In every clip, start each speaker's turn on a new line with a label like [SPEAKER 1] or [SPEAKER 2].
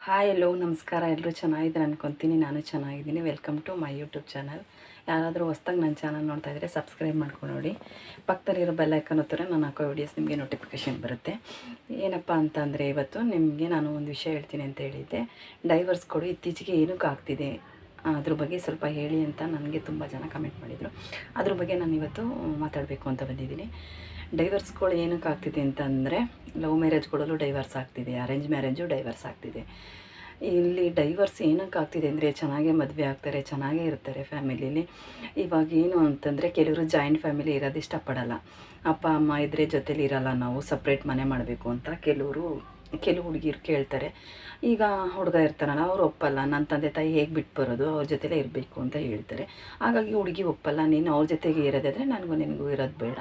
[SPEAKER 1] Hi, ಎಲ್ಲೋ, ನಮಸ್ಕಾರ. ಎಲ್ಲರೂ ಚೆನ್ನಾಗಿದ್ದಾರೆ ಅನ್ಕೊತೀನಿ. ನಾನು ಚೆನ್ನಾಗಿದ್ದೀನಿ. Welcome to my YouTube channel ಯಾರಾದರೂ ಹೊಸ್ದಾಗಿ ನನ್ನ ಚಾನಲ್ ನೋಡ್ತಾ ಇದ್ದರೆ ಸಬ್ಸ್ಕ್ರೈಬ್ ಮಾಡ್ಕೊಂಡು ನೋಡಿ ಪಕ್ಕದಲ್ಲಿರೋ ಬೆಲ್ಲೈಕನ್ ಹೊತ್ತರೆ ನಾನು ಹಾಕೋ ವಿಡಿಯೋಸ್ ನಿಮಗೆ ನೋಟಿಫಿಕೇಷನ್ ಬರುತ್ತೆ. ಏನಪ್ಪ ಅಂತಂದರೆ ಇವತ್ತು ನಿಮಗೆ ನಾನು ಒಂದು ವಿಷಯ ಹೇಳ್ತೀನಿ ಅಂತ ಹೇಳಿದ್ದೆ. ಡೈವರ್ಸ್ ಕೊಡು. ಇತ್ತೀಚೆಗೆ ಏನಕ್ಕೆ ಆಗ್ತಿದೆ. ಅದ್ರ ಬಗ್ಗೆ ಸ್ವಲ್ಪ ಹೇಳಿ ಅಂತ ನನಗೆ ತುಂಬ ಜನ ಕಮೆಂಟ್ ಮಾಡಿದರು. ಅದ್ರ ಬಗ್ಗೆ ನಾನು ಇವತ್ತು ಮಾತಾಡಬೇಕು ಅಂತ ಬಂದಿದ್ದೀನಿ. ಡೈವರ್ಸ್ಗಳು ಏನಕ್ಕೆ ಆಗ್ತಿದೆ ಅಂತಂದರೆ ಲವ್ ಮ್ಯಾರೇಜ್ಗಳಲ್ಲೂ ಡೈವರ್ಸ್ ಆಗ್ತಿದೆ ಅರೇಂಜ್ ಮ್ಯಾರೇಜು ಡೈವರ್ಸ್ ಆಗ್ತಿದೆ. ಇಲ್ಲಿ ಡೈವರ್ಸ್ ಏನಕ್ಕೆ ಆಗ್ತಿದೆ ಅಂದರೆ, ಚೆನ್ನಾಗೇ ಮದುವೆ ಆಗ್ತಾರೆ, ಚೆನ್ನಾಗೇ ಇರ್ತಾರೆ ಫ್ಯಾಮಿಲೀಲಿ ಇವಾಗ ಏನು ಅಂತಂದರೆ, ಕೆಲವರು ಜಾಯಿಂಟ್ ಫ್ಯಾಮಿಲಿ ಇರೋದು ಇಷ್ಟಪಡಲ್ಲ. ಅಪ್ಪ, ಅಮ್ಮ ಇದ್ದರೆ ಜೊತೇಲಿ ಇರಲ್ಲ ನಾವು ಸಪ್ರೇಟ್ ಮನೆ ಮಾಡಬೇಕು ಅಂತ ಕೆಲವರು ಕೆಲವು ಹುಡುಗಿರು ಕೇಳ್ತಾರೆ, ಈಗ ಹುಡುಗ ಇರ್ತಾರಲ್ಲ ಅವ್ರು ಒಪ್ಪಲ್ಲ ನನ್ನ ತಂದೆ ತಾಯಿ ಹೇಗೆ ಬಿಟ್ಟು ಬರೋದು, ಅವ್ರ ಜೊತೆಲೇ ಇರಬೇಕು ಅಂತ ಹೇಳ್ತಾರೆ. ಹಾಗಾಗಿ ಹುಡುಗಿ ಒಪ್ಪಲ್ಲ, ನೀನು ಅವ್ರ ಜೊತೆಗೆ ಇರೋದಾದರೆ ನನಗೂ ನಿನಗೂ ಇರೋದು ಬೇಡ.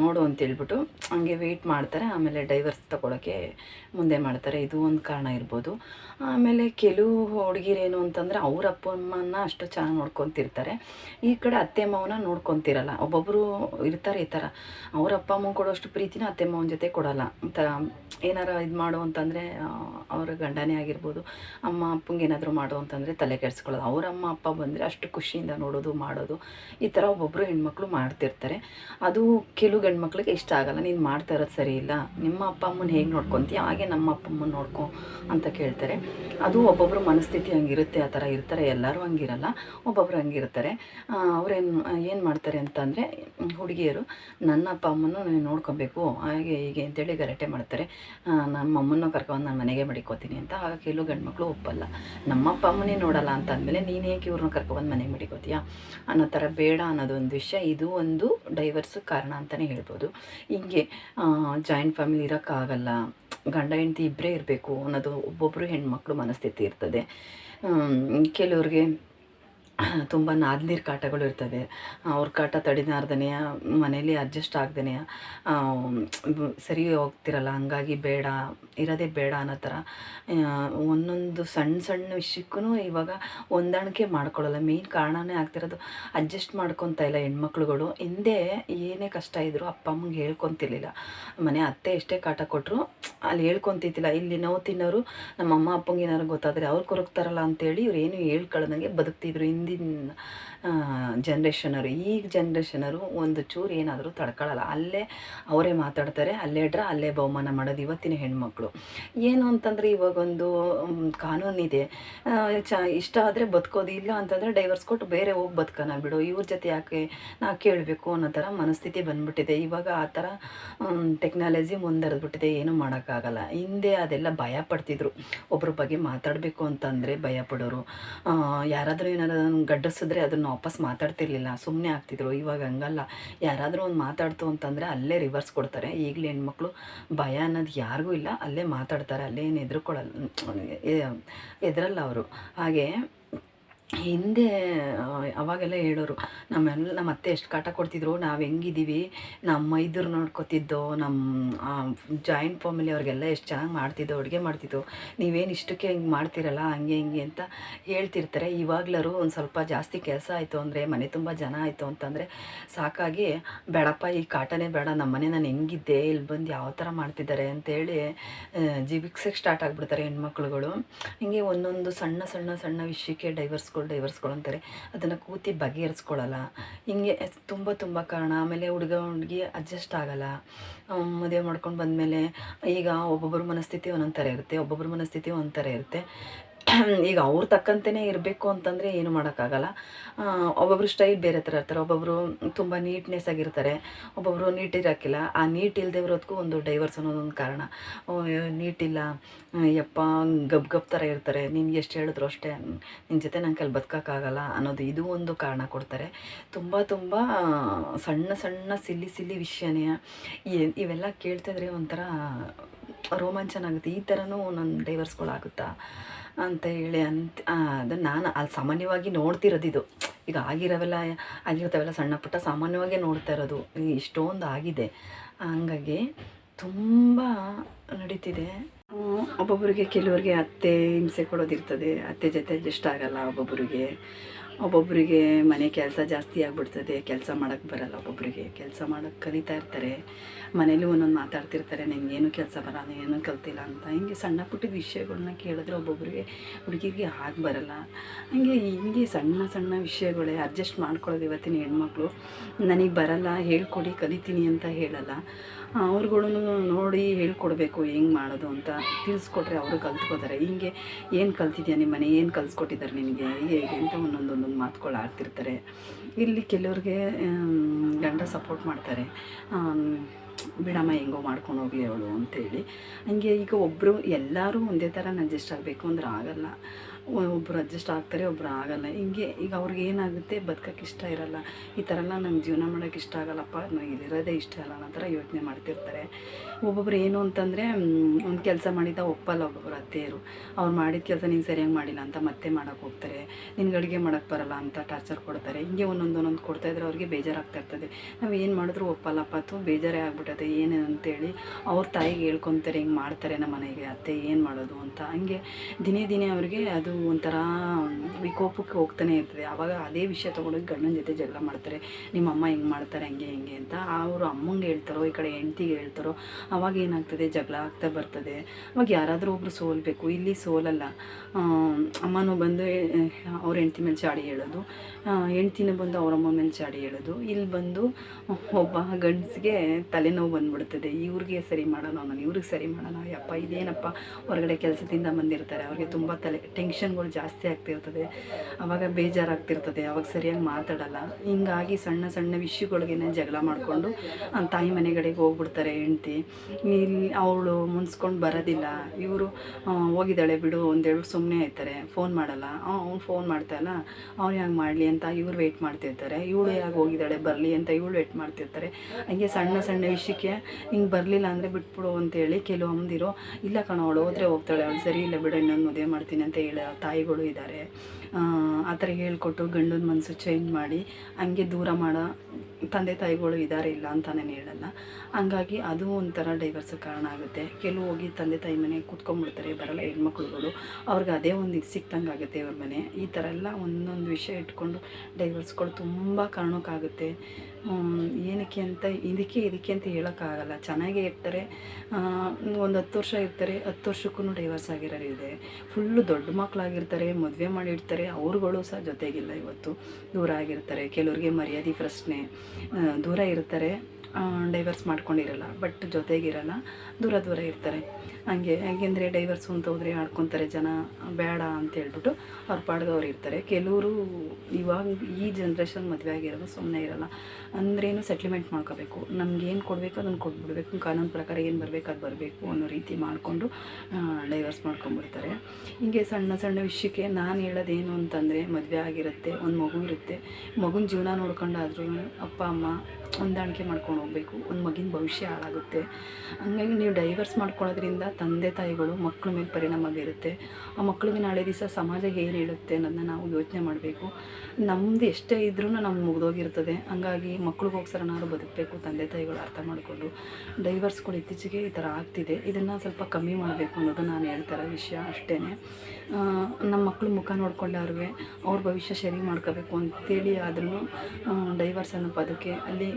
[SPEAKER 1] ನೋಡು ಅಂತೇಳ್ಬಿಟ್ಟು ಹಂಗೆ ವೆಯ್ಟ್ ಮಾಡ್ತಾರೆ. ಆಮೇಲೆ ಡೈವರ್ಸ್ ತಗೊಳ್ಳೋಕ್ಕೆ ಮುಂದೆ ಮಾಡ್ತಾರೆ. ಇದು ಒಂದು ಕಾರಣ ಇರ್ಬೋದು. ಆಮೇಲೆ ಕೆಲವು ಹುಡುಗಿರೇನು ಅಂತಂದರೆ ಅವ್ರ ಅಪ್ಪ ಅಮ್ಮನ ಅಷ್ಟು ಚೆನ್ನಾಗಿ ನೋಡ್ಕೊತಿರ್ತಾರೆ. ಈ ಕಡೆ ಅತ್ತೆ ಮಾವನ ನೋಡ್ಕೊತಿರಲ್ಲ. ಒಬ್ಬೊಬ್ಬರು ಇರ್ತಾರೆ ಈ ಥರ ಅವ್ರ ಅಪ್ಪ ಅಮ್ಮ ಕೊಡೋಷ್ಟು ಪ್ರೀತಿನ ಅತ್ತೆ, ಮಾವನ ಜೊತೆ ಕೊಡೋಲ್ಲ. ತ ಏನಾರ ಇದು ಮಾಡು ಅಂತಂದರೆ ಅವರ ಗಂಡನೇ ಆಗಿರ್ಬೋದು, ಅಮ್ಮ ಅಪ್ಪಂಗೆ ಏನಾದರೂ ಮಾಡು ಅಂತಂದರೆ ತಲೆ ಕೆಡಿಸ್ಕೊಳ್ಳೋದು. ಅವ್ರ ಅಮ್ಮ ಅಪ್ಪ ಬಂದರೆ ಅಷ್ಟು ಖುಷಿಯಿಂದ ನೋಡೋದು, ಮಾಡೋದು. ಈ ಥರ ಒಬ್ಬೊಬ್ಬರು ಹೆಣ್ಮಕ್ಳು ಮಾಡ್ತಿರ್ತಾರೆ. ಅದು ಕೆಲವು ಗಂಡು ಮಕ್ಳಿಗೆ ಇಷ್ಟ ಆಗಲ್ಲ. ನೀನು ಮಾಡ್ತಾ ಇರೋದು ಸರಿ ಇಲ್ಲ. ನಿಮ್ಮ ಅಪ್ಪ ಅಮ್ಮನ ಹೇಗೆ ನೋಡ್ಕೊತೀಯ ಹಾಗೆ ನಮ್ಮ ಅಪ್ಪ ಅಮ್ಮನ ನೋಡ್ಕೊ ಅಂತ ಕೇಳ್ತಾರೆ. ಅದು ಒಬ್ಬೊಬ್ಬರು ಮನಸ್ಥಿತಿ ಹಂಗಿರುತ್ತೆ, ಆ ಥರ ಇರ್ತಾರೆ. ಎಲ್ಲರೂ ಹಂಗಿರಲ್ಲ. ಒಬ್ಬೊಬ್ರು ಹಂಗಿರ್ತಾರೆ. ಅವ್ರೇನು ಏನು ಮಾಡ್ತಾರೆ ಅಂತಂದರೆ, ಹುಡುಗಿಯರು, ನನ್ನ ಅಪ್ಪ ಅಮ್ಮನೂ ನೋಡ್ಕೊಬೇಕು. ಹಾಗೆ ಹೀಗೆ ಅಂತೇಳಿ ಗಲಾಟೆ ಮಾಡ್ತಾರೆ. ನಮ್ಮ ಅಮ್ಮನ ಕರ್ಕೊಂಡು ನಾನು ಮನೆಗೆ ಮಡಿಕೋತೀನಿ ಅಂತ, ಆಗ ಕೆಲವು ಗಂಡು ಮಕ್ಕಳು ಒಪ್ಪಲ್ಲ ನಮ್ಮಪ್ಪ ಅಮ್ಮನೇ ನೋಡಲ್ಲ ಅಂತ ಅಂದಮೇಲೆ ನೀನು ಹೇಗೆ ಇವ್ರನ್ನ ಕರ್ಕೊಬಂದು ಮನೆಗೆ ಮಡಿಕೋತೀಯ ಅನ್ನೋ ಥರ ಬೇಡ ಅನ್ನೋದೊಂದು ವಿಷಯ, ಇದು ಒಂದು ಡೈವರ್ಸ್ ಕಾರಣ ಅಂತಲೇ ಹೇಳ್ಬೋದು. ಹಿಂಗೆ ಜಾಯಿಂಟ್ ಫ್ಯಾಮಿಲಿ ಇರೋಕ್ಕಾಗಲ್ಲ, ಗಂಡ ಹೆಂಡತಿ ಇಬ್ಬರೇ ಇರಬೇಕು ಅನ್ನೋದು ಒಬ್ಬೊಬ್ಬರು ಹೆಣ್ಮಕ್ಳು ಮನಸ್ಥಿತಿ ಇರ್ತದೆ. ಕೆಲವ್ರಿಗೆ ತುಂಬ ನಾದ್ನೀರು ಕಾಟಗಳು ಇರ್ತವೆ. ಅವ್ರ ಕಾಟ ತಡಿನಾರ್ದನೆ ಮನೇಲಿ ಅಡ್ಜಸ್ಟ್ ಆಗ್ದನೆಯ ಸರಿ ಹೋಗ್ತಿರಲ್ಲ, ಹಂಗಾಗಿ ಬೇಡ, ಇರೋದೇ ಬೇಡ ಅನ್ನೋ ಥರ ಒಂದೊಂದು ಸಣ್ಣ ಸಣ್ಣ ವಿಷಯಕ್ಕೂ ಇವಾಗ ಹೊಂದಾಣಿಕೆ ಮಾಡ್ಕೊಳ್ಳಲ್ಲ. ಮೇಯ್ನ್ ಕಾರಣನೇ ಆಗ್ತಿರೋದು ಅಡ್ಜಸ್ಟ್ ಮಾಡ್ಕೊತಾ ಇಲ್ಲ ಹೆಣ್ಮಕ್ಳುಗಳು. ಹಿಂದೆ ಏನೇ ಕಷ್ಟ ಇದ್ದರೂ ಅಪ್ಪ ಅಮ್ಮಂಗೆ ಹೇಳ್ಕೊತಿರ್ಲಿಲ್ಲ. ಮನೆ ಅತ್ತೆ ಎಷ್ಟೇ ಕಾಟ ಕೊಟ್ಟರು ಅಲ್ಲಿ ಹೇಳ್ಕೊತಿದ್ದಿಲ್ಲ. ಇಲ್ಲಿ ನೋವು ತಿನ್ನೋರು ನಮ್ಮ ಅಮ್ಮ ಅಪ್ಪಂಗೆ ಏನಾದ್ರು ಗೊತ್ತಾದರೆ ಅವ್ರು ಕೊರಗ್ತಾರಲ್ಲ ಅಂತೇಳಿ ಇವ್ರು ಏನು ಹೇಳ್ಕೊಳ್ಳೋದಂಗೆ ಬದುಕ್ತಿದ್ರು. ಹಿಂದಿನ ಜನ್ರೇಷನರು ಈಗ ಜನ್ರೇಷನರು ಒಂದು ಚೂರು ಏನಾದರೂ ತಡ್ಕೊಳ್ಳಲ್ಲ ಅಲ್ಲೇ ಅವರೇ ಮಾತಾಡ್ತಾರೆ, ಅಲ್ಲೇ ಇಡ್ರ ಅಲ್ಲೇ ಬಹುಮಾನ ಮಾಡೋದು ಇವತ್ತಿನ ಹೆಣ್ಮಕ್ಳು. ಏನು ಅಂತಂದರೆ ಇವಾಗೊಂದು ಕಾನೂನಿದೆ. ಚ, ಇಷ್ಟ ಆದರೆ ಬದುಕೋದು, ಇಲ್ಲ ಅಂತಂದರೆ ಡೈವರ್ಸ್ ಕೊಟ್ಟು ಬೇರೆ ಹೋಗಿ ಬದುಕೋಣ ಬಿಡು. ಇವ್ರ ಜೊತೆ ಯಾಕೆ ನಾ ಕೇಳಬೇಕು ಅನ್ನೋ ಥರ ಮನಸ್ಥಿತಿ ಬಂದ್ಬಿಟ್ಟಿದೆ. ಇವಾಗ ಆ ಥರ ಟೆಕ್ನಾಲಜಿ ಮುಂದರೆದ್ಬಿಟ್ಟಿದೆ, ಏನೂ ಮಾಡೋಕ್ಕಾಗಲ್ಲ. ಹಿಂದೆ ಅದೆಲ್ಲ ಭಯ ಪಡ್ತಿದ್ರು. ಒಬ್ಬರ ಬಗ್ಗೆ ಮಾತಾಡಬೇಕು ಅಂತಂದರೆ ಭಯ ಪಡೋರು. ಯಾರಾದರೂ ಏನಾದ್ರು ಗಡ್ಡಿಸಿದ್ರೆ ಅದನ್ನು ವಾಪಸ್ ಮಾತಾಡ್ತಿರ್ಲಿಲ್ಲ. ಸುಮ್ಮನೆ ಆಗ್ತಿದ್ರು. ಇವಾಗ ಹಂಗಲ್ಲ. ಯಾರಾದರೂ ಒಂದು ಮಾತಾಡ್ತು ಅಂತಂದರೆ ಅಲ್ಲೇ ರಿವರ್ಸ್ ಕೊಡ್ತಾರೆ. ಈಗಲೇ ಹೆಣ್ಮಕ್ಳು ಭಯ ಅನ್ನೋದು ಯಾರಿಗೂ ಇಲ್ಲ. ಅಲ್ಲೇ ಮಾತಾಡ್ತಾರೆ. ಅಲ್ಲೇ ಏನು ಎದುರುಕೊಳ್ಳಲ್ಲ ಎದುರಲ್ಲ ಅವರು. ಹಾಗೆ ಹಿಂದೆ ಅವಾಗೆಲ್ಲ ಹೇಳೋರು, ನಮ್ಮೆಲ್ಲ, ನಮ್ಮ ಅತ್ತೆ ಎಷ್ಟು ಕಾಟ ಕೊಡ್ತಿದ್ರು, ನಾವು ಹೆಂಗಿದ್ದೀವಿ ನಮ್ಮ ಮೈದೂರು ನೋಡ್ಕೊತಿದ್ದೋ ನಮ್ಮ ಜಾಯಿಂಟ್ ಫ್ಯಾಮಿಲಿ ಅವ್ರಿಗೆಲ್ಲ ಎಷ್ಟು ಚೆನ್ನಾಗಿ ಮಾಡ್ತಿದ್ದೋ, ಅಡುಗೆ ಮಾಡ್ತಿದ್ದೋ, ನೀವೇನು ಇಷ್ಟಕ್ಕೆ ಹಿಂಗೆ ಮಾಡ್ತಿರಲ್ಲ, ಹಂಗೆ, ಹಿಂಗೆ ಅಂತ ಹೇಳ್ತಿರ್ತಾರೆ. ಇವಾಗ್ಲರೂ ಒಂದು ಸ್ವಲ್ಪ ಜಾಸ್ತಿ ಕೆಲಸ ಆಯಿತು ಅಂದರೆ, ಮನೆ ತುಂಬ ಜನ ಆಯಿತು ಅಂತಂದರೆ, ಸಾಕಾಗಿ, ಬೇಡಪ್ಪ, ಈ ಕಾಟನೇ ಬೇಡ, ನಮ್ಮ ಮನೆ ನಾನು ಹೆಂಗಿದ್ದೆ ಇಲ್ಲಿ ಬಂದು ಯಾವ ಥರ ಮಾಡ್ತಿದ್ದಾರೆ? ಅಂತೇಳಿ ಜೀವಿಕ್ಸಕ್ಕೆ ಸ್ಟಾರ್ಟ್ ಆಗಿಬಿಡ್ತಾರೆ ಹೆಣ್ಮಕ್ಳುಗಳು. ಹಿಂಗೆ ಒಂದೊಂದು ಸಣ್ಣ ಸಣ್ಣ ಸಣ್ಣ ವಿಷಯಕ್ಕೆ ಡೈವರ್ಸ್ಗಳು ಡೈವರ್ಸ್ಗಳು ಅಂತಾರೆ. ಅದನ್ನು ಕೂತಿ ಬಗೆಹರಿಸ್ಕೊಳ್ಳಲ್ಲ ಹಿಂಗೆ ತುಂಬ ತುಂಬ ಕಾರಣ. ಆಮೇಲೆ ಹುಡುಗ ಹುಡುಗಿ ಅಡ್ಜಸ್ಟ್ ಆಗಲ್ಲ. ಮದುವೆ ಮಾಡ್ಕೊಂಡು ಬಂದಮೇಲೆ ಈಗ ಒಬ್ಬೊಬ್ಬರ ಮನಸ್ಥಿತಿ ಒಂದೊಂದು ಥರ ಇರುತ್ತೆ. ಒಬ್ಬೊಬ್ಬರ ಮನಸ್ಥಿತಿ ಥರ ಇರುತ್ತೆ. ಈಗ ಅವ್ರ ತಕ್ಕಂತೆಯೇ ಇರಬೇಕು ಅಂತಂದರೆ ಏನು ಮಾಡೋಕ್ಕಾಗಲ್ಲ. ಒಬ್ಬೊಬ್ರು ಸ್ಟೈಲ್ ಬೇರೆ ಥರ ಇರ್ತಾರೆ. ಒಬ್ಬೊಬ್ಬರು ತುಂಬ ನೀಟ್ನೆಸ್ ಆಗಿರ್ತಾರೆ. ಒಬ್ಬೊಬ್ಬರು ನೀಟ್ ಇರೋಕ್ಕಿಲ್ಲ ಆ ನೀಟ್ ಇಲ್ಲದೆ ಇರೋದಕ್ಕೂ ಒಂದು ಡೈವರ್ಸ್ ಅನ್ನೋದೊಂದು ಕಾರಣ. ನೀಟ್ ಇಲ್ಲ. ಯಪ್ಪ, ಗಬ್ ಗಬ್ ಥರ ಇರ್ತಾರೆ. ನಿನ್ಗೆ ಎಷ್ಟು ಹೇಳಿದ್ರು ಅಷ್ಟೇ. ನಿನ್ನ ಜೊತೆ ನನ್ನ ಕೈಲಿ ಬದುಕೋಕ್ಕಾಗಲ್ಲ ಅನ್ನೋದು ಇದು ಒಂದು ಕಾರಣ ಕೊಡ್ತಾರೆ. ತುಂಬ ತುಂಬ ಸಣ್ಣ ಸಣ್ಣ ಸಿಲ್ಲಿ ಸಿಲ್ಲಿ ವಿಷಯನೇ. ಇವೆಲ್ಲ ಕೇಳ್ತಿದ್ರೆ ಒಂಥರ ರೋಮಾಂಚನ ಆಗುತ್ತೆ ಈ ಥರನೂ ನನ್ನ ಡೈವರ್ಸ್ಗಳಾಗುತ್ತಾ ಅಂತ ಹೇಳಿ ಅಂತ ಅದನ್ನು ನಾನು ಅಲ್ಲಿ ಸಾಮಾನ್ಯವಾಗಿ ನೋಡ್ತಿರೋದು ಇದು ಈಗ ಆಗಿರೋವೆಲ್ಲ, ಆಗಿರ್ತಾವೆಲ್ಲ ಸಣ್ಣ ಪುಟ್ಟ ಸಾಮಾನ್ಯವಾಗೇ ನೋಡ್ತಾ ಇರೋದು. ಇಷ್ಟೊಂದು ಆಗಿದೆ. ಹಂಗಾಗಿ ತುಂಬ ನಡೀತಿದೆ. ಒಬ್ಬೊಬ್ಬರಿಗೆ ಕೆಲವರಿಗೆ ಅತ್ತೆ ಹಿಂಸೆ ಕೊಡೋದಿರ್ತದೆ. ಅತ್ತೆ ಜೊತೆ ಅಡ್ಜಸ್ಟ್ ಆಗಲ್ಲ ಒಬ್ಬೊಬ್ಬರಿಗೆ ಒಬ್ಬೊಬ್ಬರಿಗೆ ಮನೆ ಕೆಲಸ ಜಾಸ್ತಿ ಆಗಿಬಿಡ್ತದೆ, ಕೆಲಸ ಮಾಡೋಕ್ಕೆ ಬರಲ್ಲ ಒಬ್ಬೊಬ್ಬರಿಗೆ ಕೆಲಸ ಮಾಡೋಕ್ಕೆ ಕಲಿತಾ ಇರ್ತಾರೆ. ಮನೇಲಿ ಒಂದೊಂದು ಮಾತಾಡ್ತಿರ್ತಾರೆ ನಿನಗೇನು ಕೆಲಸ ಬರಲ್ಲ ನೀನೇನು ಕಲ್ತಿಲ್ಲ ಅಂತ. ಹಿಂಗೆ ಸಣ್ಣ ಪುಟ್ಟದ ವಿಷಯಗಳನ್ನ ಕೇಳಿದ್ರೆ ಒಬ್ಬೊಬ್ಬರಿಗೆ ಹುಡುಗಿಗೆ ಹಾಗೆ ಬರಲ್ಲ. ಹಂಗೆ ಹಿಂಗೆ ಸಣ್ಣ ಸಣ್ಣ ವಿಷಯಗಳೇ ಅಡ್ಜಸ್ಟ್ ಮಾಡ್ಕೊಳ್ಳೋದು ಇವತ್ತಿನ ಹೆಣ್ಮಕ್ಳು. ನನಗೆ ಬರಲ್ಲ, ಹೇಳ್ಕೊಡಿ, ಕಲಿತೀನಿ ಅಂತ ಹೇಳಲ್ಲ. ಅವ್ರುಗಳು ನೋಡಿ ಹೇಳ್ಕೊಡ್ಬೇಕು, ಹೆಂಗೆ ಮಾಡೋದು ಅಂತ ತಿಳಿಸ್ಕೊಟ್ರೆ ಅವರು ಕಲ್ತ್ಕೋತಾರೆ. ಹಿಂಗೆ ಏನು ಕಲ್ತಿದ್ಯಾ? ನಿಮ್ಮ ಮನೆ ಏನು ಕಲಿಸ್ಕೊಟ್ಟಿದ್ದಾರೆ ನಿಮಗೆ ಹೇಗೆ? ಅಂತ ಒಂದೊಂದು ಒಂದೊಂದು ಮಾತುಗಳು ಆಡ್ತಿರ್ತಾರೆ. ಇಲ್ಲಿ ಕೆಲವ್ರಿಗೆ ಗಂಡ ಸಪೋರ್ಟ್ ಮಾಡ್ತಾರೆ. ಬಿಡಮ್ಮ ಹೆಂಗೋ ಮಾಡ್ಕೊಂಡು ಹೋಗಿ ಅವಳು ಅಂತೇಳಿ. ಹಂಗೆ ಈಗ ಒಬ್ಬರು ಎಲ್ಲರೂ ಒಂದೇ ಥರ ಅಡ್ಜಸ್ಟ್ ಆಗಬೇಕು ಅಂದ್ರೆ ಆಗಲ್ಲ. ಒಬ್ಬರು ಅಡ್ಜಸ್ಟ್ ಆಗ್ತಾರೆ ಒಬ್ಬರು ಆಗಲ್ಲ. ಹಿಂಗೆ ಈಗ ಅವ್ರಿಗೆ ಏನಾಗುತ್ತೆ? ಬದುಕಕ್ಕೆ ಇಷ್ಟ ಇರಲ್ಲ. ಈ ಥರ ಎಲ್ಲ ನಂಗೆ ಜೀವನ ಮಾಡೋಕ್ಕೆ ಇಷ್ಟ ಆಗಲ್ಲಪ್ಪ. ನನಗೆ ಇಲ್ಲಿರೋದೇ ಇಷ್ಟ ಇಲ್ಲ ಅನ್ನೋ ಥರ ಯೋಚನೆ ಮಾಡ್ತಿರ್ತಾರೆ. ಒಬ್ಬೊಬ್ರು ಏನು ಅಂತಂದರೆ ಒಂದು ಕೆಲಸ ಮಾಡಿದ ಒಪ್ಪಲ್ಲ ಒಬ್ಬೊಬ್ರು ಅತ್ತೆಯರು. ಅವ್ರು ಮಾಡಿದ ಕೆಲಸ ನೀನು ಸರಿಯಾಗಿ ಮಾಡಿಲ್ಲ ಅಂತ ಮತ್ತೆ ಮಾಡೋಕ್ಕೆ ಹೋಗ್ತಾರೆ. ನಿನ್ಗೆ ಅಡುಗೆ ಮಾಡೋಕ್ಕೆ ಬರಲ್ಲ ಅಂತ ಟಾರ್ಚರ್ ಕೊಡ್ತಾರೆ. ಹಿಂಗೆ ಒಂದೊಂದು ಒಂದೊಂದು ಕೊಡ್ತಾಯಿದ್ರೆ ಅವ್ರಿಗೆ ಬೇಜಾರಾಗ್ತಾ ಇರ್ತದೆ. ನಾವು ಏನು ಮಾಡಿದ್ರು ಒಪ್ಪಲ್ಲಪ್ಪ. ಅಥವಾ ಬೇಜಾರೇ ಆಗ್ಬಿಟ್ಟದೆ ಏನು ಅಂತೇಳಿ ಅವ್ರ ತಾಯಿಗೆ ಹೇಳ್ಕೊತಾರೆ, ಹಿಂಗೆ ಮಾಡ್ತಾರೆ ನಮ್ಮ ಮನೆಗೆ. ಅತ್ತೆ ಏನು ಮಾಡೋದು ಅಂತ. ಹಂಗೆ ದಿನೇ ದಿನೇ ಅವ್ರಿಗೆ ಅದು ಒಂಥರ ವಿಕೋಪಕ್ಕೆ ಹೋಗ್ತಾನೆ ಇರ್ತದೆ. ಆವಾಗ ಅದೇ ವಿಷಯ ತೊಗೊಂಡೋಗಿ ಗಂಡನ ಜೊತೆ ಜಗಳ ಮಾಡ್ತಾರೆ. ನಿಮ್ಮ ಅಮ್ಮ ಹಿಂಗೆ ಮಾಡ್ತಾರೆ, ಹಂಗೆ, ಹಿಂಗೆ ಅಂತ ಅವರು ಅಮ್ಮಂಗೆ ಹೇಳ್ತಾರೋ, ಈ ಕಡೆ ಹೆಂಡ್ತಿಗೆ ಹೇಳ್ತಾರೋ ಅವಾಗ ಏನಾಗ್ತದೆ? ಜಗಳ ಆಗ್ತಾ ಬರ್ತದೆ. ಅವಾಗ ಯಾರಾದರೂ ಒಬ್ಬರು ಸೋಲ್ಬೇಕು. ಇಲ್ಲಿ ಸೋಲಲ್ಲ. ಅಮ್ಮನೂ ಬಂದು ಅವ್ರ ಹೆಂಡ್ತಿ ಮೇಲೆ ಚಾಡಿ ಹೇಳೋದು. ಹೆಂಡ್ತಿನೂ ಬಂದು ಅವರಮ್ಮ ಮೇಲೆ ಚಾಡಿ ಹೇಳೋದು. ಇಲ್ಲಿ ಬಂದು ಒಬ್ಬ ಗಂಡಸಿಗೆ ತಲೆನೋವು ಬಂದ್ಬಿಡ್ತದೆ. ಇವ್ರಿಗೆ ಸರಿ ಮಾಡೋಣ ನಾನು ಇವ್ರಿಗೆ ಸರಿ ಮಾಡೋಣ ಯಪ್ಪ ಇದೇನಪ್ಪ? ಹೊರಗಡೆ ಕೆಲಸದಿಂದ ಬಂದಿರ್ತಾರೆ. ಅವ್ರಿಗೆ ತುಂಬ ತಲೆ ಟೆನ್ಷನ್ಗಳು ಜಾಸ್ತಿ ಆಗ್ತಿರ್ತದೆ. ಅವಾಗ ಬೇಜಾರಾಗ್ತಿರ್ತದೆ. ಅವಾಗ ಸರಿಯಾಗಿ ಮಾತಾಡಲ್ಲ. ಹಿಂಗಾಗಿ ಸಣ್ಣ ಸಣ್ಣ ವಿಷಯಗಳಿಗೇನೆ ಜಗಳ ಮಾಡಿಕೊಂಡು ತಾಯಿ ಮನೆಗಡೆಗೆ ಹೋಗ್ಬಿಡ್ತಾರೆ ಹೆಂಡ್ತಿ. ಇಲ್ಲಿ ಅವಳು ಮುನ್ಸ್ಕೊಂಡು ಬರೋದಿಲ್ಲ. ಇವರು ಹೋಗಿದ್ದಾಳೆ ಬಿಡು, ಒಂದೆರಡು ಸುಮ್ಮನೆ ಆಯ್ತಾರೆ ಫೋನ್ ಮಾಡಲ್ಲ. ಅವ್ನು ಫೋನ್ ಮಾಡ್ತಾಯಲ್ಲ. ಅವ್ನು ಹ್ಯಾಂಗೆ ಮಾಡಲಿ ಅಂತ ಇವ್ರು ವೆಯ್ಟ್ ಮಾಡ್ತಿರ್ತಾರೆ. ಇವಳು ಯಾಕೆ ಹೋಗಿದ್ದಾಳೆ, ಬರಲಿ ಅಂತ ಇವಳು ವೆಯ್ಟ್ ಮಾಡ್ತಿರ್ತಾರೆ. ಹಂಗೆ ಸಣ್ಣ ಸಣ್ಣ ವಿಷಯಕ್ಕೆ ಹಿಂಗೆ ಬರಲಿಲ್ಲ ಅಂದರೆ ಬಿಟ್ಬಿಡು ಅಂತೇಳಿ ಕೆಲವು ಅಮ್ಮದಿರು ಇಲ್ಲ ಕಣ, ಅವಳು ಹೋದರೆ ಹೋಗ್ತಾಳೆ. ಅವ್ಳು ಸರಿ ಇಲ್ಲ ಬಿಡು, ಇನ್ನೊಂದು ಮದುವೆ ಮಾಡ್ತೀನಿ ಅಂತ ಹೇಳೋ ತಾಯಿಗಳು ಇದ್ದಾರೆ. ಆ ಥರ ಹೇಳ್ಕೊಟ್ಟು ಗಂಡನ ಮನಸ್ಸು ಚೇಂಜ್ ಮಾಡಿ, ಹಂಗೆ ದೂರ ಮಾಡೋ ತಂದೆ ತಾಯಿಗಳು ಇದ್ದಾರೆ ಇಲ್ಲ ಅಂತ ನಾನು ಹೇಳಲ್ಲ. ಹಂಗಾಗಿ ಅದು ಒಂಥರ ಡೈವರ್ಸ್ ಕಾರಣ ಆಗುತ್ತೆ. ಕೆಲವು ಹೋಗಿ ತಂದೆ ತಾಯಿ ಮನೆ ಕೂತ್ಕೊಂಡ್ಬಿಡ್ತಾರೆ, ಬರಲ್ಲ ಹೆಣ್ಮಕ್ಳುಗಳು. ಅವ್ರಿಗೆ ಅದೇ ಒಂದು ಇದು ಸಿಕ್ತಂಗೆ ಆಗುತ್ತೆ ಇವ್ರ ಮನೆ. ಈ ಥರ ಎಲ್ಲ ಒಂದೊಂದು ವಿಷಯ ಇಟ್ಕೊಂಡು ಡೈವರ್ಸ್ಗಳು ತುಂಬ ಕಾರಣಕ್ಕಾಗುತ್ತೆ. ಏನಕ್ಕೆ ಅಂತ, ಇದಕ್ಕೆ ಇದಕ್ಕೆ ಅಂತ ಹೇಳೋಕ್ಕಾಗಲ್ಲ. ಚೆನ್ನಾಗೇ ಇರ್ತಾರೆ. ಒಂದು ಹತ್ತು ವರ್ಷ ಇರ್ತಾರೆ. ಹತ್ತು ವರ್ಷಕ್ಕೂ ಡೈವರ್ಸ್ ಆಗಿರೋರು ಇದೆ. ಫುಲ್ಲು ದೊಡ್ಡ ಮಕ್ಕಳಾಗಿರ್ತಾರೆ ಮದುವೆ ಮಾಡಿರ್ತಾರೆ. ಅವ್ರುಗಳು ಸಹ ಜೊತೆಗಿಲ್ಲ ಇವತ್ತು. ದೂರ ಆಗಿರ್ತಾರೆ. ಕೆಲವ್ರಿಗೆ ಮರ್ಯಾದೆ ಪ್ರಶ್ನೆ ದೂರ ಇರ್ತಾರೆ. ಡೈವರ್ಸ್ ಮಾಡ್ಕೊಂಡಿರಲ್ಲ. ಬಟ್ ಜೊತೆಗಿರಲ್ಲ. ದೂರ ದೂರ ಇರ್ತಾರೆ. ಹಂಗೆ ಹಾಗೆಂದರೆ ಡೈವರ್ಸ್ ಅಂತ ಹೋದರೆ ಆಡ್ಕೊತಾರೆ ಜನ, ಬೇಡ ಅಂತ ಹೇಳ್ಬಿಟ್ಟು ಅವ್ರ ಪಾಡ್ದವ್ರು ಇರ್ತಾರೆ. ಕೆಲವರು ಇವಾಗ ಈ ಜನ್ರೇಷನ್ ಮದುವೆ ಆಗಿರೋದು ಸುಮ್ಮನೆ ಇರಲ್ಲ. ಅಂದ್ರೇನು ಸೆಟ್ಲ್ಮೆಂಟ್ ಮಾಡ್ಕೋಬೇಕು. ನಮ್ಗೆ ಏನು ಕೊಡಬೇಕು ಅದನ್ನು ಕೊಟ್ಬಿಡ್ಬೇಕು. ಕಾನೂನು ಪ್ರಕಾರ ಏನು ಬರಬೇಕು ಅದು ಬರಬೇಕು ಅನ್ನೋ ರೀತಿ ಮಾಡಿಕೊಂಡು ಡೈವರ್ಸ್ ಮಾಡ್ಕೊಂಬಿಡ್ತಾರೆ ಹೀಗೆ ಸಣ್ಣ ಸಣ್ಣ ವಿಷಯಕ್ಕೆ ನಾನು ಹೇಳೋದೇನು ಅಂತಂದರೆ ಮದುವೆ ಆಗಿರುತ್ತೆ, ಒಂದು ಮಗು ಇರುತ್ತೆ. ಮಗುನ ಜೀವನ ನೋಡ್ಕೊಂಡಾದ್ರೂ ಅಪ್ಪ, ಅಮ್ಮ ಹೊಂದಾಣಿಕೆ ಮಾಡ್ಕೊಂಡು ಹೋಗಬೇಕು. ಒಂದು ಮಗಿನ ಭವಿಷ್ಯ ಹಾಳಾಗುತ್ತೆ. ಹಂಗಾಗಿ ನೀವು ಡೈವರ್ಸ್ ಮಾಡ್ಕೊಳ್ಳೋದ್ರಿಂದ ತಂದೆ ತಾಯಿಗಳು ಮಕ್ಕಳ ಮೇಲೆ ಪರಿಣಾಮ ಬೀರುತ್ತೆ. ಆ ಮಕ್ಕಳಿಗೆ ನಾಳೆ ದಿವಸ ಸಮಾಜ ಏನು ಹೇಳುತ್ತೆ ಅನ್ನೋದನ್ನ ನಾವು ಯೋಚನೆ ಮಾಡಬೇಕು. ನಮ್ಮದು ಎಷ್ಟೇ ಇದ್ರೂ ನಮ್ಗೆ ಮುಗ್ದೋಗಿರ್ತದೆ. ಹಂಗಾಗಿ ಮಕ್ಳಿಗೋಸ್ಕರನಾದ್ರು ಬದುಕಬೇಕು, ತಂದೆ ತಾಯಿಗಳು ಅರ್ಥ ಮಾಡಿಕೊಂಡು. ಡೈವರ್ಸ್ಗಳು ಇತ್ತೀಚೆಗೆ ಈ ಥರ ಆಗ್ತಿದೆ. ಇದನ್ನು ಸ್ವಲ್ಪ ಕಮ್ಮಿ ಮಾಡಬೇಕು ಅನ್ನೋದು ನಾನು ಹೇಳ್ತಾರ ವಿಷಯ ಅಷ್ಟೇ ನಮ್ಮ ಮಕ್ಕಳು ಮುಖ ನೋಡ್ಕೊಂಡವ್ರಿಗೆ ಅವ್ರ ಭವಿಷ್ಯ ಸರಿ ಮಾಡ್ಕೋಬೇಕು ಅಂತೇಳಿ ಆದ್ರೂ ಡೈವರ್ಸ್ ಅನ್ನೋ ಪದಕ್ಕೆ ಅಲ್ಲಿ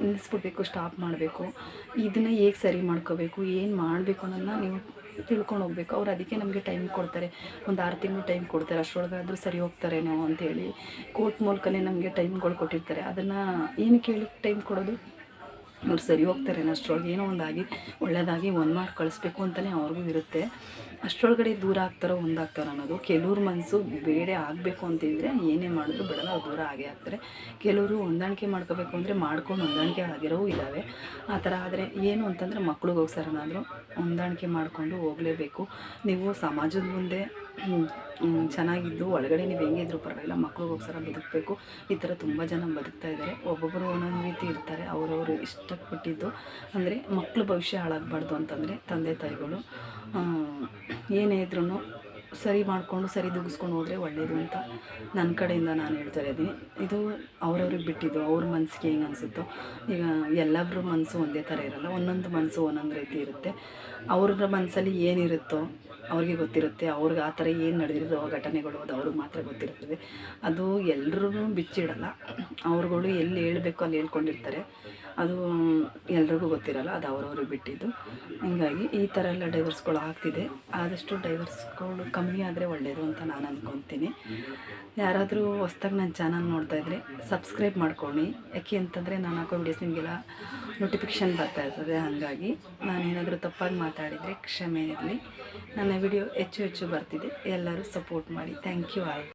[SPEAKER 1] ನಿಲ್ಲಿಸ್ಬಿಡ್ಬೇಕು ಸ್ಟಾಪ್ ಮಾಡಬೇಕು. ಇದನ್ನು ಹೇಗೆ ಸರಿ ಮಾಡ್ಕೋಬೇಕು, ಏನು ಮಾಡಬೇಕು ಅನ್ನೋದನ್ನ ನೀವು ತಿಳ್ಕೊಂಡು ಹೋಗ್ಬೇಕು. ಅವ್ರು ಅದಕ್ಕೆ ನಮಗೆ ಟೈಮ್ ಕೊಡ್ತಾರೆ. ಒಂದು ಆರು ತಿಂಗಳು ಟೈಮ್ ಕೊಡ್ತಾರೆ. ಅಷ್ಟರೊಳಗಾದರೂ ಸರಿ ಹೋಗ್ತಾರೇನೋ ಅಂಥೇಳಿ ಕೋರ್ಟ್ ಮೂಲಕನೇ ನಮಗೆ ಟೈಮ್ಗಳು ಕೊಟ್ಟಿರ್ತಾರೆ. ಅದನ್ನು ಏನು ಕೇಳಿ ಟೈಮ್ ಕೊಡೋದು? ಅವ್ರು ಸರಿ ಹೋಗ್ತಾರೆ ಅಷ್ಟರೊಳಗೆ. ಏನೋ ಒಂದಾಗಿ ಒಳ್ಳೆಯದಾಗಿ ಒಂದು ಮಾರ್ಕ್ ಕಳಿಸ್ಬೇಕು ಅಂತಲೇ ಅವ್ರಿಗೂ ಇರುತ್ತೆ. ಅಷ್ಟರೊಳಗಡೆ ದೂರ ಆಗ್ತಾರೋ ಒಂದಾಗ್ತಾರ ಅನ್ನೋದು. ಕೆಲವ್ರ ಮನಸ್ಸು ಬೇಡೆ ಆಗಬೇಕು ಅಂತಿದ್ರೆ ಏನೇ ಮಾಡಿದ್ರು ಬಿಡಲ್ಲ ದೂರ ಆಗೇ ಆಗ್ತಾರೆ. ಕೆಲವರು ಹೊಂದಾಣಿಕೆ ಮಾಡ್ಕೋಬೇಕು ಅಂದರೆ ಮಾಡ್ಕೊಂಡು ಹೊಂದಾಣಿಕೆ ಆಗಿರೋ ಇದ್ದಾವೆ ಆ ಥರ ಆದರೆ ಏನು ಅಂತಂದರೆ ಮಕ್ಳಿಗೋಸ್ಕರನಾದರೂ ಹೊಂದಾಣಿಕೆ ಮಾಡಿಕೊಂಡು ಹೋಗಲೇಬೇಕು. ನೀವು ಸಮಾಜದ ಮುಂದೆ ಚೆನ್ನಾಗಿದ್ದು, ಒಳಗಡೆ ನೀವು ಹೆಂಗೆ ಇದ್ರೂ ಪರವಾಗಿಲ್ಲ ಮಕ್ಳಿಗೋಸ್ಕರ ಬದುಕಬೇಕು. ಈ ಥರ ತುಂಬ ಜನ ಬದುಕ್ತಾ ಇದ್ದಾರೆ ಒಬ್ಬೊಬ್ಬರು ಒಂದೊಂದು ರೀತಿ ಇರ್ತಾರೆ. ಅವರವರು ಇಷ್ಟಪಟ್ಟಿದ್ದು ಅಂದರೆ ಮಕ್ಳ ಭವಿಷ್ಯ ಹಾಳಾಗಬಾರ್ದು ಅಂತಂದರೆ ತಂದೆ ತಾಯಿಗಳು ಏನೇ ಇದ್ರೂ ಸರಿ ಮಾಡಿಕೊಂಡು, ಸರಿ ದುಗಿಸ್ಕೊಂಡು ಹೋದರೆ ಒಳ್ಳೆಯದು ಅಂತ ನನ್ನ ಕಡೆಯಿಂದ ನಾನು ಹೇಳ್ತಾ ಇದ್ದೀನಿ. ಇದು ಅವ್ರವ್ರಿಗೆ ಬಿಟ್ಟಿದ್ದು, ಅವ್ರ ಮನಸ್ಸಿಗೆ ಹೆಂಗೆ ಅನಿಸುತ್ತೋ. ಈಗ ಎಲ್ಲರ ಮನಸ್ಸು ಒಂದೇ ಥರ ಇರಲ್ಲ, ಒಂದೊಂದು ಮನಸ್ಸು ಒಂದೊಂದು ರೀತಿ ಇರುತ್ತೆ. ಅವ್ರ ಮನಸ್ಸಲ್ಲಿ ಏನಿರುತ್ತೋ ಅವ್ರಿಗೆ ಗೊತ್ತಿರುತ್ತೆ, ಅವ್ರಿಗೆ ಆ ಥರ ಏನು ನಡೆದಿರೋ ಘಟನೆಗಳು ಅದು ಅವ್ರಿಗೆ ಮಾತ್ರ ಗೊತ್ತಿರ್ತದೆ. ಅದು ಎಲ್ರೂ ಬಿಚ್ಚಿಡಲ್ಲ. ಅವ್ರುಗಳು ಎಲ್ಲಿ ಹೇಳ್ಬೇಕು ಅಲ್ಲಿ ಹೇಳ್ಕೊಂಡಿರ್ತಾರೆ. ಅದು ಎಲ್ರಿಗೂ ಗೊತ್ತಿರಲ್ಲ, ಅದು ಅವರವರು ಬಿಟ್ಟಿದ್ದು. ಹೀಗಾಗಿ ಈ ಥರ ಎಲ್ಲ ಡೈವರ್ಸ್ಗಳು ಆಗ್ತಿದೆ. ಆದಷ್ಟು ಡೈವರ್ಸ್ಗಳು ಕಮ್ಮಿ ಆದರೆ ಒಳ್ಳೆಯದು ಅಂತ ನಾನು ಅಂದ್ಕೊತೀನಿ ಯಾರಾದರೂ ಹೊಸ್ದಾಗಿ ನನ್ನ ಚಾನಲ್ ನೋಡ್ತಾ ಇದ್ದರೆ ಸಬ್ಸ್ಕ್ರೈಬ್ ಮಾಡ್ಕೊಳ್ಳಿ. ಯಾಕೆ ಅಂತಂದರೆ ನಾನು ಹಾಕೋ ವಿಡಿಯೋಸ್ ನಿಮಗೆಲ್ಲ ನೋಟಿಫಿಕೇಷನ್ ಬರ್ತಾ ಇರ್ತದೆ. ಹಾಗಾಗಿ ನಾನೇನಾದರೂ ತಪ್ಪಾಗಿ ಮಾತಾಡಿದರೆ ಕ್ಷಮೆ ಇರಲಿ. ನನ್ನ ವಿಡಿಯೋ ಹೆಚ್ಚು ಹೆಚ್ಚು ಬರ್ತಿದೆ. ಎಲ್ಲರೂ ಸಪೋರ್ಟ್ ಮಾಡಿ. Thank you all